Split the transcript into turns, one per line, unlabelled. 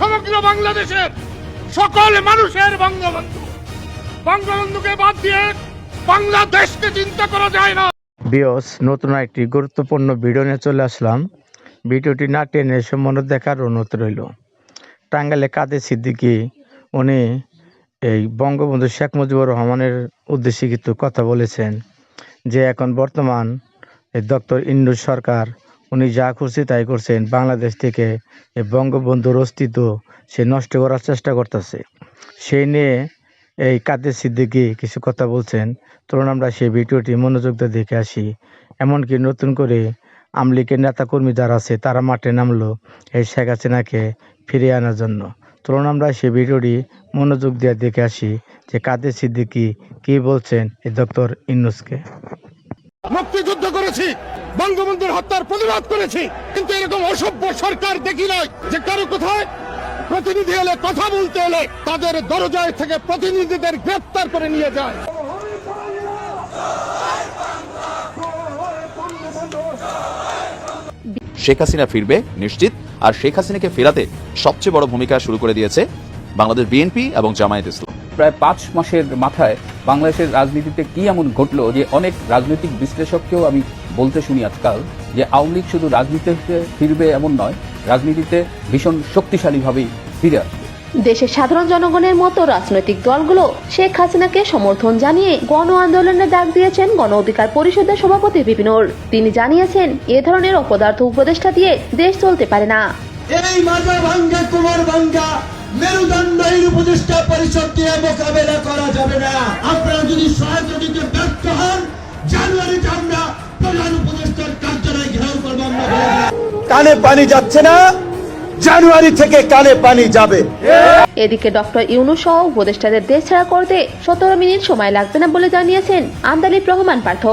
সমগ্র বাংলাদেশের সকল মানুষের বঙ্গবন্ধু। বঙ্গবন্ধুকে বাদ দিয়ে বাংলাদেশকে চিন্তা করা যায় না।
বিয়স, নতুন একটি গুরুত্বপূর্ণ ভিডিও নিয়ে চলে আসলাম। ভিডিওটি না টেনে সম্পূর্ণ দেখার অনুরোধ রইল। টাঙ্গালে কাদের সিদ্দিকি, উনি এই বঙ্গবন্ধু শেখ মুজিবুর রহমানের উদ্দেশ্যে কিছু কথা বলেছেন যে এখন বর্তমান এই ডক্টর ইন্ডু সরকার উনি যা খুশি তাই করছেন। বাংলাদেশ থেকে বঙ্গবন্ধুর অস্তিত্ব সে নষ্ট করার চেষ্টা করতেছে। সেই নিয়ে এই কাদের সিদ্দিকি কিছু কথা বলছেন তখন আমরা সেই ভিডিওটি মনোযোগ দিয়ে দেখে আসি। এমনকি নতুন করে আমলিকের নেতাকর্মী যারা আছে, তারা মাঠে নামলো এই শেখ হাসিনাকে ফিরিয়ে আনার জন্য। তখন আমরা সেই ভিডিওটি মনোযোগ দিয়ে দেখে আসি যে কাদের সিদ্দিকি কি বলছেন এই ডক্টর ইন্নুসকে
মুক্তিযুদ্ধ করেছি, বঙ্গবন্ধুর হত্যার প্রতিবাদ করেছি, কিন্তু এরকম অসভ্য সরকার দেখি নাই যে কারও কোথায় প্রতিনিধি এলে, কথা বলতে এলে তাদের দরজায় থেকে প্রতিনিধিদের গ্রেপ্তার করে নিয়ে যায়।
শেখ হাসিনা ফিরবে, নিশ্চিত, আর শেখ হাসিনাকে ফেরাতে সবচেয়ে বড় ভূমিকা শুরু করে দিয়েছে বাংলাদেশ বিএনপি এবং জামায়াত ইসলাম।
প্রায় পাঁচ মাসের মাথায় বাংলাদেশের রাজনীতিতে কি এমন ঘটলো যে অনেক রাজনৈতিক বিশ্লেষককেও আমি বলতে শুনি আজকাল যে আওয়ামী লীগ শুধু রাজনীতিতে ফিরবে এমন নয় রাজনীতিতে ভীষণ শক্তিশালীভাবেই ফিরে আসবে।
দেশের সাধারণ জনগণের মতো রাজনৈতিক দলগুলো শেখ হাসিনাকে সমর্থন জানিয়ে গণ আন্দোলনের ডাক দিয়েছেন গণ অধিকার পরিষদের সভাপতি বিপিনুর তিনি জানিয়েছেন এ ধরনের অপদার্থ উপদেষ্টা দিয়ে দেশ চলতে পারে না।
এই ভাঙ্গা কুমার ভাঙ্গা। মেরুদণ্ড এই উপদেষ্টা পরিষদ দিয়ে মোকাবেলা করা যাবে না। আপনারা যদি সহায়তা দিতে ব্যর্থ হন জানুয়ারিতে আমরা প্রধান উপদেষ্টার কার্যালয় ঘেরাও করব আমরা। কানে পানি যাচ্ছে না জানুয়ারি থেকে কানে পানি যাবে।
এদিকে ডক্টর ইউনুস সহ উপদেষ্টাদের দেশ ছাড়া করতে সতেরো মিনিট সময় লাগবে না বলে জানিয়েছেন আন্দালিব রহমান পার্থ।